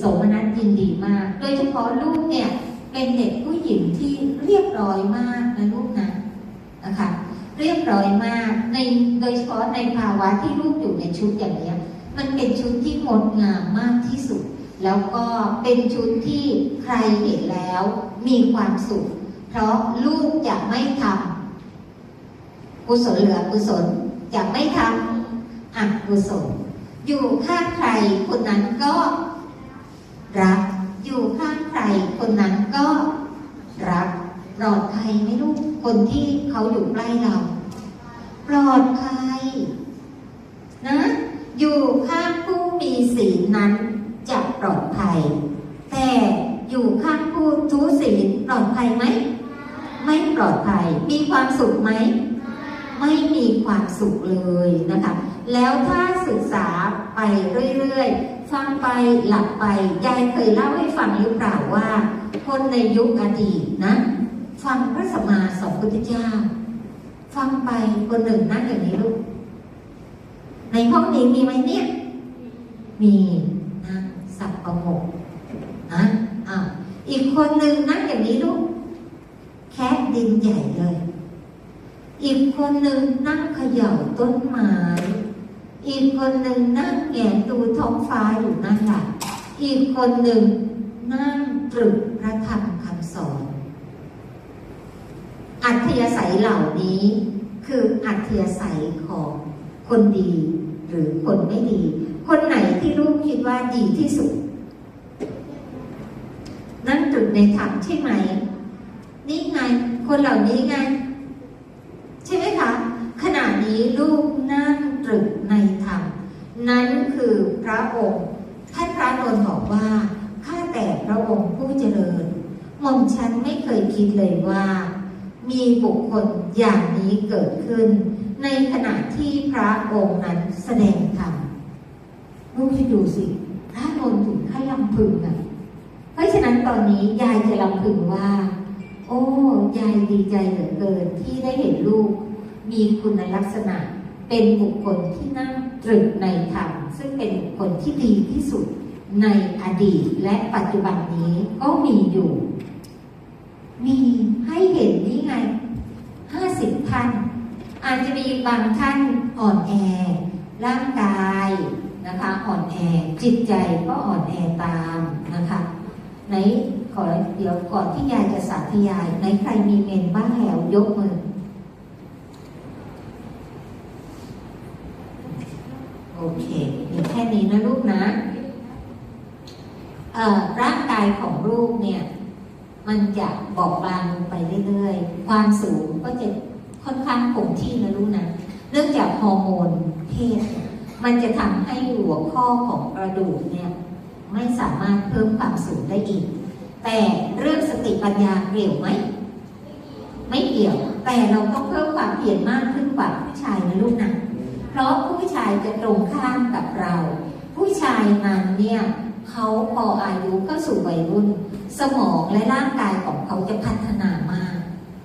โสมนัสยินดีมาก โดยเฉพาะลูกเนี่ยเป็นเด็กผู้หญิงที่เรียบร้อยมากนะลูกนะนะคะเรียบร้อยมากในโดยเฉพาะในภาวะที่ลูกอยู่ในชุดอย่างเนี้ยมันเป็นชุดที่งดงามมากที่สุด แล้วก็เป็นชุดที่ใครเห็นแล้วมีความสุข เพราะลูกจะไม่ทำกุศลเหลือกุศลจะไม่ทำอักุศลอยู่ข้างใครคนนั้นก็ รัก อยู่ข้างใครคนนั้นก็รักปลอดภัยไหมลูกคนที่เขาอยู่ใกล้เราปลอดภัยนะอยู่ข้างผู้มีศีลนั้นจะปลอดภัย แต่อยู่ข้างผู้ทุศีลปลอดภัยไหม ไม่ปลอดภัยมีความสุขไหม ไม่มีความสุขเลยนะคะ แล้วถ้าศึกษาไปเรื่อยๆ ฟังไปหลับไป ยายเคยเล่าให้ฟังหรือเปล่าว่า คนในยุคอดีตนะ ฟังพระสัมมาสัมพุทธเจ้า ฟังไปคนหนึ่งนั่งอย่างนี้ลูก ในห้องนี้มีไหมเนี่ย มีนั่งสับประงกนะอะอีกคนหนึ่งนั่งอย่างนี้ลูก แคะดินใหญ่เลย อีกคนหนึ่งนั่งเขย่าต้นไม้ อีกคนหนึ่งนั่งแงนดูท้องฟ้าอยู่นั่นแหละอีกคนหนึ่งนั่งตรึกพระธรรมคำสอน อัธยาศัยเหล่านี้คืออัธยาศัยของคนดีหรือคนไม่ดี คนไหนที่ลูกคิดว่าดีที่สุด นั่นตรึกในธรรมใช่ไหม นี่ไง คนเหล่านี้ไง ใช่ไหมคะ ขณะนี้ ลูกนั่งตรึกในธรรม นั้นคือพระองค์ท่านพระนนท์บอกว่าข้าแต่พระองค์ผู้เจริญหม่อมฉันไม่เคยคิดเลยว่า มีบุคคลอย่างนี้เกิดขึ้น ในขณะที่พระองค์นั้นแสดงธรรมลูกคิดดูสิพระนนท์ถึงขั้นลำพึงอะเพราะฉะนั้นตอนนี้ยายจะลำพึงว่า โอ้ยายดีใจเหลือเกินที่ได้เห็น มีคุณลักษณะเป็นบุคคลที่นั่งตรึกในธรรมซึ่งเป็นบุคคลที่ดีที่สุดในอดีตและปัจจุบันนี้ก็มีอยู่ มีให้เห็นนี่ไงห้าสิบท่าน อาจจะมีบางท่านอ่อนแอ ร่างกายนะคะอ่อนแอจิตใจก็อ่อนแอตามนะคะไหนขอเดี๋ยวก่อนที่ยายจะสาธยายไหนใครมีเมนบ้างแล้วยกมือ โอเคมีแค่นี้นะลูกนะเอ่อร่างกายของลูกเนี่ย มันจะบอกบางลงไปเรื่อยๆ ความสูงก็จะค่อนข้างคงที่นะลูกนะเนื่องจากฮอร์โมนเพศมันจะทำให้หัวข้อของกระดูกเนี่ยไม่สามารถเพิ่มความสูงได้อีก แต่เรื่องสติปัญญาเกี่ยวไหม ไม่เกี่ยว แต่เราต้องเพิ่มความเพียรมากขึ้นกว่าผู้ชายนะลูกนะ ราะผู้ชายจะตรงข้ามกับเรา ผู้ชายมันเนี่ยเขาพออายุเข้าสู่วัยรุ่น สมองและร่างกายของเขาจะพัฒนาม